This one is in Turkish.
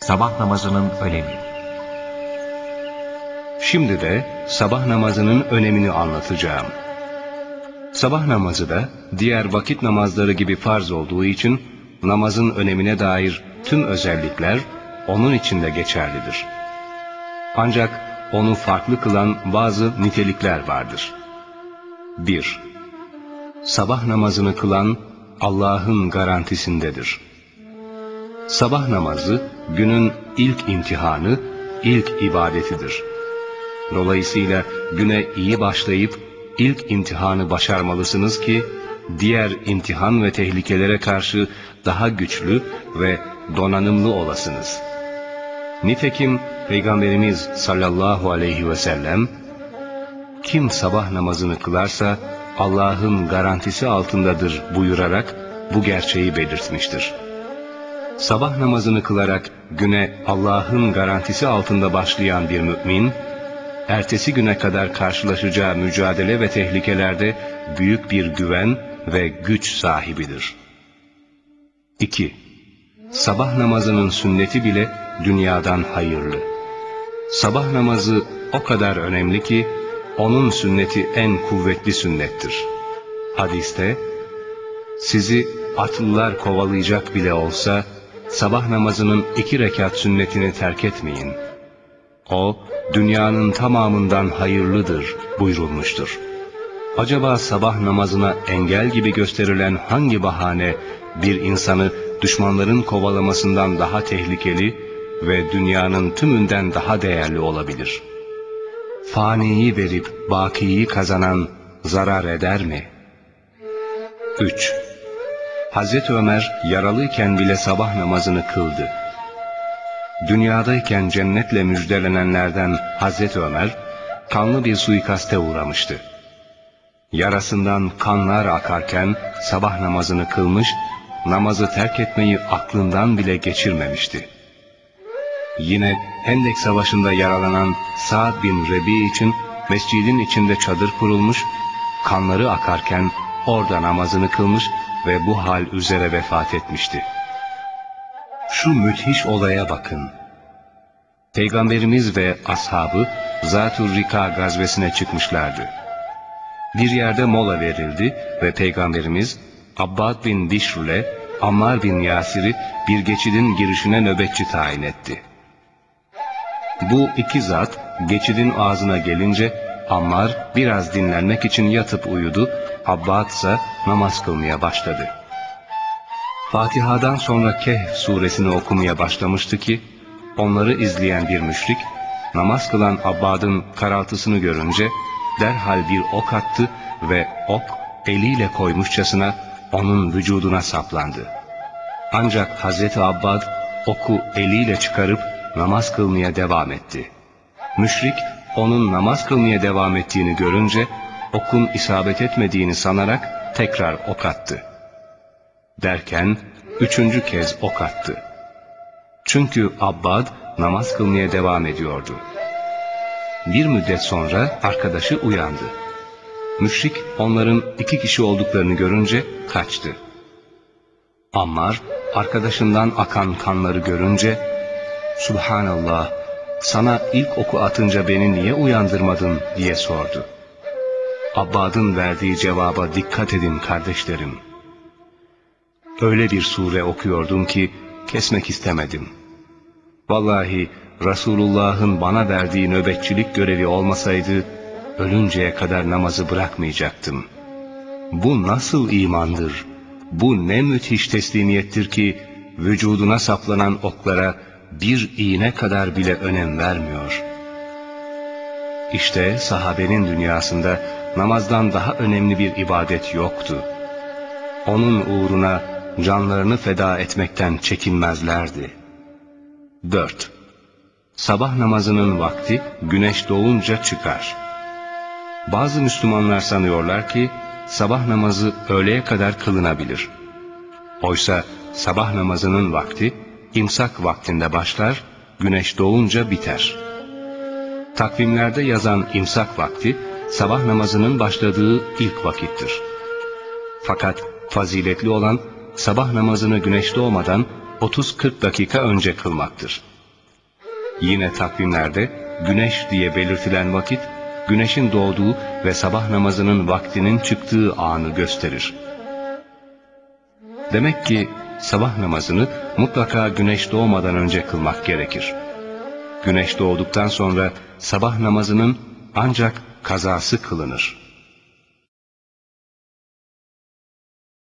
Sabah namazının önemi. Şimdi de sabah namazının önemini anlatacağım. Sabah namazı da diğer vakit namazları gibi farz olduğu için namazın önemine dair tüm özellikler onun içinde geçerlidir. Ancak onu farklı kılan bazı nitelikler vardır. 1. Sabah namazını kılan Allah'ın garantisindedir. Sabah namazı günün ilk imtihanı, ilk ibadetidir. Dolayısıyla güne iyi başlayıp ilk imtihanı başarmalısınız ki diğer imtihan ve tehlikelere karşı daha güçlü ve donanımlı olasınız. Nitekim Peygamberimiz sallallahu aleyhi ve sellem kim sabah namazını kılarsa Allah'ın garantisi altındadır buyurarak bu gerçeği belirtmiştir. Sabah namazını kılarak güne Allah'ın garantisi altında başlayan bir mümin, ertesi güne kadar karşılaşacağı mücadele ve tehlikelerde büyük bir güven ve güç sahibidir. 2. Sabah namazının sünneti bile dünyadan hayırlı. Sabah namazı o kadar önemli ki, onun sünneti en kuvvetli sünnettir. Hadiste, sizi atlılar kovalayacak bile olsa, sabah namazının iki rekat sünnetini terk etmeyin. O, dünyanın tamamından hayırlıdır buyurulmuştur. Acaba sabah namazına engel gibi gösterilen hangi bahane bir insanı düşmanların kovalamasından daha tehlikeli ve dünyanın tümünden daha değerli olabilir? Faniyi verip bakiyi kazanan zarar eder mi? 3. Hazreti Ömer yaralıyken bile sabah namazını kıldı. Dünyadayken cennetle müjdelenenlerden Hazreti Ömer, kanlı bir suikaste uğramıştı. Yarasından kanlar akarken sabah namazını kılmış, namazı terk etmeyi aklından bile geçirmemişti. Yine Hendek Savaşı'nda yaralanan Sa'd bin Rebi için mescidin içinde çadır kurulmuş, kanları akarken orada namazını kılmış ve bu hal üzere vefat etmişti. Şu müthiş olaya bakın. Peygamberimiz ve ashabı Zatur Rika gazvesine çıkmışlardı. Bir yerde mola verildi ve Peygamberimiz Abbad bin Bişr'le Ammar bin Yasir'i bir geçidin girişine nöbetçi tayin etti. Bu iki zat geçidin ağzına gelince Ammar biraz dinlenmek için yatıp uyudu, Abbad ise namaz kılmaya başladı. Fatiha'dan sonra Kehf suresini okumaya başlamıştı ki, onları izleyen bir müşrik, namaz kılan Abbad'ın karaltısını görünce, derhal bir ok attı ve ok eliyle koymuşçasına onun vücuduna saplandı. Ancak Hazreti Abbad oku eliyle çıkarıp namaz kılmaya devam etti. Müşrik onun namaz kılmaya devam ettiğini görünce okun isabet etmediğini sanarak tekrar ok attı. Derken üçüncü kez ok attı. Çünkü Abbad namaz kılmaya devam ediyordu. Bir müddet sonra arkadaşı uyandı. Müşrik onların iki kişi olduklarını görünce kaçtı. Ammar arkadaşından akan kanları görünce Subhanallah sana ilk oku atınca beni niye uyandırmadın diye sordu. Abbad'ın verdiği cevaba dikkat edin kardeşlerim. Öyle bir sure okuyordum ki kesmek istemedim. Vallahi Resulullah'ın bana verdiği nöbetçilik görevi olmasaydı ölünceye kadar namazı bırakmayacaktım. Bu nasıl imandır? Bu ne müthiş teslimiyettir ki vücuduna saplanan oklara bir iğne kadar bile önem vermiyor. İşte sahabenin dünyasında namazdan daha önemli bir ibadet yoktu. Onun uğruna canlarını feda etmekten çekinmezlerdi. 4. Sabah namazının vakti güneş doğunca çıkar. Bazı Müslümanlar sanıyorlar ki sabah namazı öğleye kadar kılınabilir. Oysa sabah namazının vakti imsak vaktinde başlar, güneş doğunca biter. Takvimlerde yazan imsak vakti sabah namazının başladığı ilk vakittir. Fakat faziletli olan sabah namazını güneş doğmadan 30-40 dakika önce kılmaktır. Yine takvimlerde güneş diye belirtilen vakit, güneşin doğduğu ve sabah namazının vaktinin çıktığı anı gösterir. Demek ki sabah namazını mutlaka güneş doğmadan önce kılmak gerekir. Güneş doğduktan sonra sabah namazının ancak kazası kılınır.